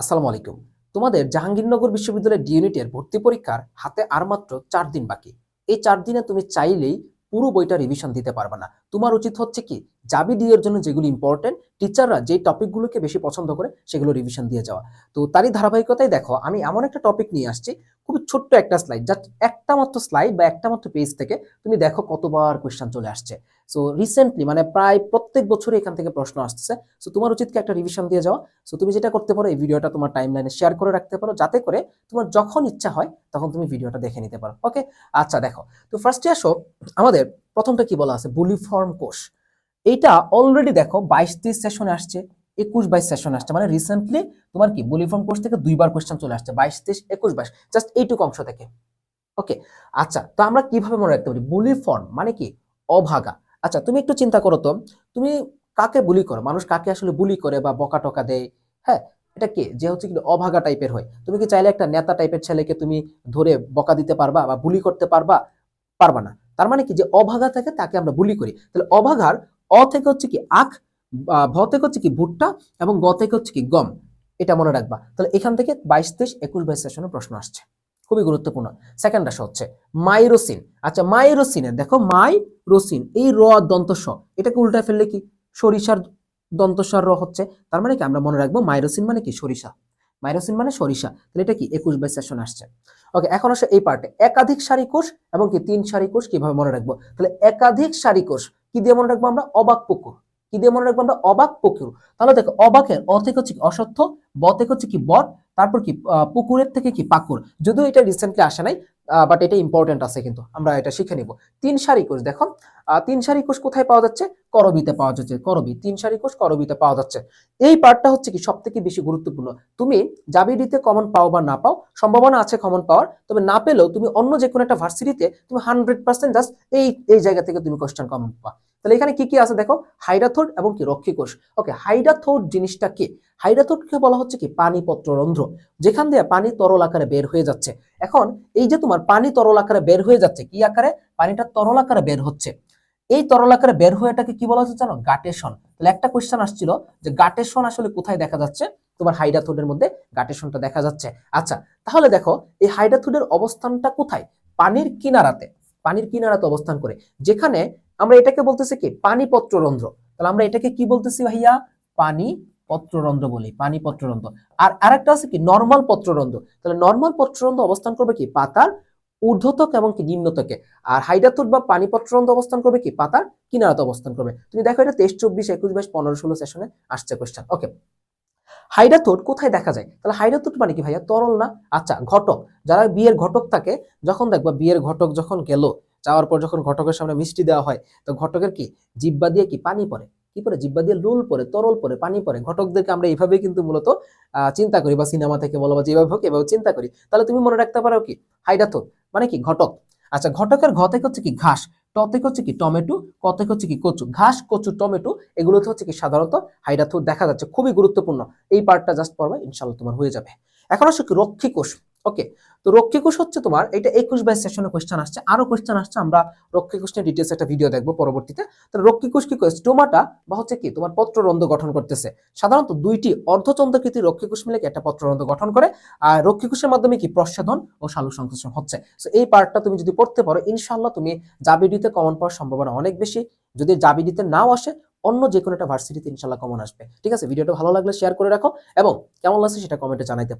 আসসালামু আলাইকুম। তোমাদের জাহাঙ্গীরনগর বিশ্ববিদ্যালয়ের ডিউনিটের ভর্তি পরীক্ষার হাতে আর মাত্র চার দিন বাকি। এই চার দিনে তুমি চাইলেই পুরো বইটা রিভিশন দিতে পারবে না। তোমার উচিত হচ্ছে কি জাবি ডি জন্য যেগুলো ইম্পর্টেন্ট টিচাররা যে টপিকগুলোকে বেশি পছন্দ করে সেগুলো রিভিশন দিয়ে যাওয়া। তো তারই ধারাবাহিকতায় দেখো, আমি এমন একটা টপিক নিয়ে আসছি, খুব ছোট্ট একটা স্লাইড জাস্ট একটা মাত্র স্লাইড বা একটা মাত্র পেজ থেকে তুমি দেখো কতবার কোয়েশ্চেন চলে আসছে। সো রিসেন্টলি মানে প্রায় প্রত্যেক বছরই এখান থেকে প্রশ্ন আসতেছে। সো তোমার উচিত কি একটা রিভিশন দিয়ে যাওয়া। সো তুমি যেটা করতে পারো, এই ভিডিওটা তোমার টাইম লাইনে শেয়ার করে রাখতে পারো, যাতে করে তোমার যখন ইচ্ছা হয়, তখন তুমি ভিডিওটা দেখে নিতে পারো। ওকে আচ্ছা দেখো। তো ফার্স্টে আসো, আমাদের প্রথমটা কি বলা আছে? বুলিফর্ম কোষ। এইটা অলরেডি দেখো বাইশ তেইশ সেশনে আসছে একুশ বাইশ সেশনে আসছে। মানে রিসেন্টলি তোমার কি বুলিফর্ম কোর্স থেকে দুইবার কোয়েশ্চেন চলে আসছে বাইশ তেইশ একুশ বাইশ জাস্ট এইটুকু অংশ থেকে। ওকে আচ্ছা তো আমরা কীভাবে মনে রাখতে পারি? বুলিফর্ম মানে কি? অভাগা। আচ্ছা তুমি একটু চিন্তা করো তো, তুমি কাকে বুলি করো? মানুষ কাকে আসলে বুলি করে বা বকা টকা দেয়? হ্যাঁ? এটা কে? যে হচ্ছে কি অভাগা টাইপের হয়। তুমি কি চাইলে একটা নেতা টাইপের ছেলেকে তুমি ধরে বকা দিতে পারবা বা বুলি করতে পারবা? পারবা না। তার মানে কি? যে অভাগা থাকে তাকে আমরা বুলি করি। তাহলে অভাগার অ থেকে হচ্ছে কি আখ ভ থেকে হচ্ছে কি ভুট্টা এবং গ থেকে হচ্ছে কি গম, এটা মনে রাখবা। তাহলে এখান থেকে বাইশ, তেইশ, একুশ বাইশ সেশনে প্রশ্ন আসছে। খুবই গুরুত্বপূর্ণ। সেকেন্ড আসা হচ্ছে মাইরোসিন। আচ্ছা মাইরোসিনের, দেখো মাইরোসিন, এই র দন্ত স এটাকে উল্টায় ফেললে কি? সরিষার দন্তস্বর র হচ্ছে, তার মানে কি? আমরা মনে রাখব মাইরোসিন মানে কি? সরিষা। মাইরোসিন মানে সরিষা। তাহলে এটা কি? একুশ বাই সেশন আসছে। ওকে এখন আসে এই পার্টে একাধিক সারি কোষ এবং কি তিন সারি কোষ কীভাবে মনে রাখব? তাহলে একাধিক সারি কোষ কি দিয়ে মনে রাখব আমরা? অবাক পুকুর। কি দিয়ে মনে রাখব আমরা? অবাক পুকুর। তাহলে দেখো, অবাকের অ হচ্ছে কি অসত্য ব হচ্ছে কি বট তারপর কি পুকুরের থেকে কি পাকুর যদিও এটা রিসেন্টলি আসে নাই বাট এটা ইম্পর্টেন্ট আছে কিন্তু। আমরা এটা শিখে নিব। তিন সারি কোষ, দেখো তিন সারি কোষ কোথায় পাওয়া যাচ্ছে? করবিতে পাওয়া যাচ্ছে। করবি, তিন সারি কোষ করবিতে পাওয়া যাচ্ছে। এই পার্টটা হচ্ছে কি সব থেকে বেশি গুরুত্বপূর্ণ। তুমি জাবিডিতে কমন পাও বা না পাও, সম্ভাবনা আছে কমন পাওয়ার, তবে না পেলেও তুমি অন্য যে কোনো একটা ভার্সিটিতে তুমি হান্ড্রেড পার্সেন্ট জাস্ট এই এই জায়গা থেকে তুমি কোশ্চেন কমন পাও তাহলে এখানে কি কি আছে দেখো? হাইডাথোড এবং কি রক্ষী কোষ। ওকে হাইডাথোড জিনিসটা কি? হাইডাথোডকে বলা হচ্ছে কি? পানিপত্র রন্ধ্র। যেখান দিয়ে পানি তরল আকারে বের হয়ে যাচ্ছে। এখন এই যে তোমার পানি তরল আকারে বের হয়ে যাচ্ছে, কি আকারে? পানিটা তরল আকারে বের হচ্ছে। এই তরল আকারে বের হয়ে এটাকে কি বলা হচ্ছে জানো? গাটেশন তাহলে একটা কোশ্চেন আসছিল যে গাটেশন আসলে কোথায় দেখা যাচ্ছে? তোমার হাইডাথোডের মধ্যে গাটেশনটা দেখা যাচ্ছে। আচ্ছা তাহলে দেখো, এই হাইডাথোডের অবস্থানটা কোথায়? পানির কিনারাতে। পানির কিনারাতে অবস্থান করে। যেখানে আমরা এটাকে বলতেছি কি? পানিপত্র রন্ধ্র। তাহলে আমরা এটাকে কি বলতেছি ভাইয়া? পানি পত্ররন্ধ্র বলি, পানি পত্ররন্ধ্র। আর আরেকটা আছে কি? নর্মাল পত্ররন্ধ্র। তাহলে নর্মাল পত্ররন্ধ্র অবস্থান করবে কি? পাতার ঊর্ধ্বতক এবং কি নিম্নতকে। আর হাইডাথুট বা পানি পত্ররন্ধ্র অবস্থান করবে কি? পাতার কিনারাতে অবস্থান করবে। তুমি দেখো এটা তেইশ, চব্বিশ, একুশ বাইশ, পনেরো, ষোলো সেশনে আসছে কোয়েশ্চেন ওকে হাইডাথোট কোথায় দেখা যায়? তাহলে হাইডাথোট মানে কি ভাইয়া? তরল না? আচ্ছা ঘটক। যারা বিয়ের ঘটক থাকে, যখন দেখবা বিয়ের ঘটক যখন গেল, যাওয়ার পর যখন ঘটকের সামনে মিষ্টি দেওয়া হয়, তো ঘটকের কি? জিব্বা দিয়ে কি? পানি পড়ে। কি পরে? জিব্বা দিয়ে লুল পরে, তরল পরে, পানি পরে। ঘটকদেরকে আমরা এইভাবে কিন্তু মূলত চিন্তা করি বা সিনেমা থেকে বলো বা যেভাবে হোক এভাবে চিন্তা করি। তাহলে তুমি মনে রাখতে পারো কি? হাইডাথোট মানে কি? ঘটক। আচ্ছা ঘটকের ঘ থেকে হচ্ছে কি? ঘাস। ট থেকে হচ্ছে কি? টমেটো। ক থেকে হচ্ছে কি? কচু। ঘাস, কচু, টমেটো এগুলোতে হচ্ছে কি? সাধারণত হাইডাথোট দেখা যাচ্ছে। খুবই গুরুত্বপূর্ণ। এই পার্টটা জাস্ট পড়বে ইনশাল্লাহ তোমার হয়ে যাবে। এখন আসো কি? রক্ষী কোষ। ওকে তো রক্ষী কোষ হচ্ছে তোমার, এটা একুশ বাইশ সেশনে কোশ্চেন আসছে। আরও কোশ্চেন আসছে, আমরা রক্ষী কোষ নিয়ে ডিটেলস একটা ভিডিও দেখব পরবর্তীতে। তো রক্ষী কোষ কি স্টোমাটা বা হচ্ছে কি, তোমার পত্ররন্ধ্র গঠন করতেছে। সাধারণত দুইটি অর্ধচন্দ্রকৃতি কোষ মিলে একটা পত্ররন্ধ্র গঠন করে। আর রক্ষী কোষের মাধ্যমে কি? প্রসাধন ও সালু সংশ্লেষণ হচ্ছে। তো এই পার্টটা তুমি যদি পড়তে পারো ইনশাল্লাহ তুমি জাবিডিতে কমন পাওয়ার সম্ভাবনা অনেক বেশি। যদি জাবিডিতে নাও আসে, অন্য যে কোনো একটা ভার্সিটিতে ইনশাল্লাহ কমন আসবে। ঠিক আছে? ভিডিওটা ভালো লাগলে শেয়ার করে রাখো এবং কেমন লাগছে সেটা কমেন্টে জানাইতে